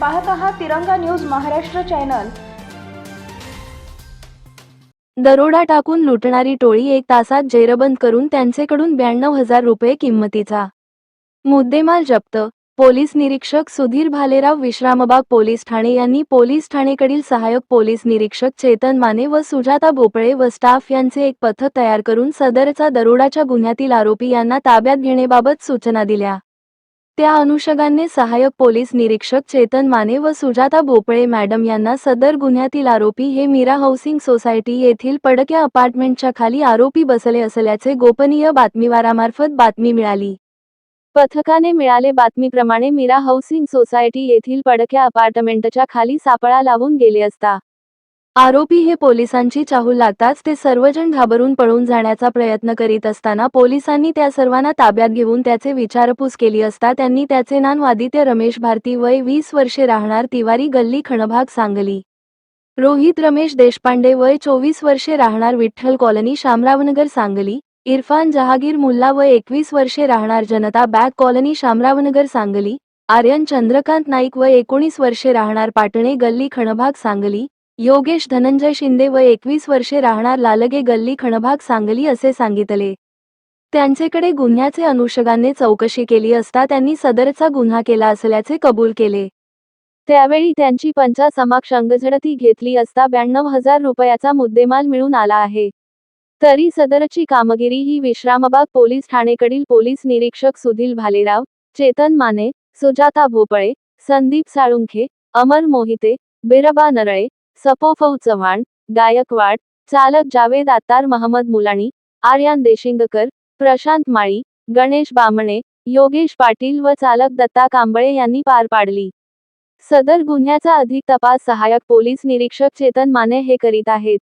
पाहत आहात तिरंगा न्यूज महाराष्ट्र चॅनल. दरोडा टाकून लुटणारी टोळी एक तासात जेरबंद करून त्यांचेकडून ब्याण्णव हजार रुपये किंमतीचा मुद्देमाल जप्त. पोलीस निरीक्षक सुधीर भालेराव विश्रामबाग पोलीस ठाणे यांनी पोलीस ठाणेकडील सहाय्यक पोलीस निरीक्षक चेतन माने व सुजाता भोपळे व स्टाफ यांचे एक पथक तयार करून सदरचा दरोडाच्या गुन्ह्यातील आरोपी यांना ताब्यात घेण्याबाबत सूचना दिल्या. त्या अनुषंगाने सहाय्यक पोलीस निरीक्षक चेतन माने व सुजाता भोपळे मॅडम यांना सदर गुन्ह्यातील आरोपी हे मीरा हाऊसिंग सोसायटी येथील पडक्या अपार्टमेंटच्या खाली आरोपी बसले असल्याचे गोपनीय बातमीवारामार्फत बातमी मिळाली. पथकाने मिळाले बातमीप्रमाणे मीरा हाऊसिंग सोसायटी येथील पडक्या अपार्टमेंटच्या खाली सापळा लावून गेले असता. आरोपी हे पोलिसांची चाहूल लागताच ते सर्वजण घाबरून पळून जाण्याचा प्रयत्न करीत असताना पोलिसांनी त्या सर्वांना ताब्यात घेऊन त्याचे विचारपूस केली असता त्यांनी त्याचे नानवादित्य रमेश भारती वय वीस वर्षे राहणार तिवारी गल्ली खणभाग सांगली. रोहित रमेश देशपांडे वय चोवीस वर्षे राहणार विठ्ठल कॉलनी शामरावनगर सांगली. इरफान जहागीर मुल्ला वय एकवीस वर्षे राहणार जनता बॅग कॉलनी शामरावनगर सांगली. आर्यन चंद्रकांत नाईक वय एकोणीस वर्षे राहणार पाटणे गल्ली खणभाग सांगली. योगेश धनंजय शिंदे व एकवीस वर्षे राहणार लालगे गल्ली खणभाग सांगली असे सांगितले. त्यांचेकडे गुन्ह्याचे अनुषगाने चौकशी केली असता त्यांनी सदरचा गुन्हा केला असल्याचे कबूल केले. त्यावेळी त्यांची पंचा समक्ष अंगझडती घेतली असता ब्याण्णव हजार रुपयाचा मुद्देमाल मिळून आला आहे. तरी सदरची कामगिरी ही विश्रामबाग पोलीस ठाणेकडील पोलीस निरीक्षक सुधील भालेराव चेतन माने सुजाता भोपळे संदीप साळुंखे अमर मोहिते बिरबा नरळे सपोफौ चव्हाण गायकवाड चालक जावेद आत्तार महमद मुलाणी आर्यान देशिंगकर प्रशांत माळी गणेश बामणे योगेश पाटील व चालक दत्ता कांबळे यांनी पार पाडली. सदर गुन्ह्याचा अधिक तपास सहाय्यक पोलीस निरीक्षक चेतन माने हे करीत आहेत.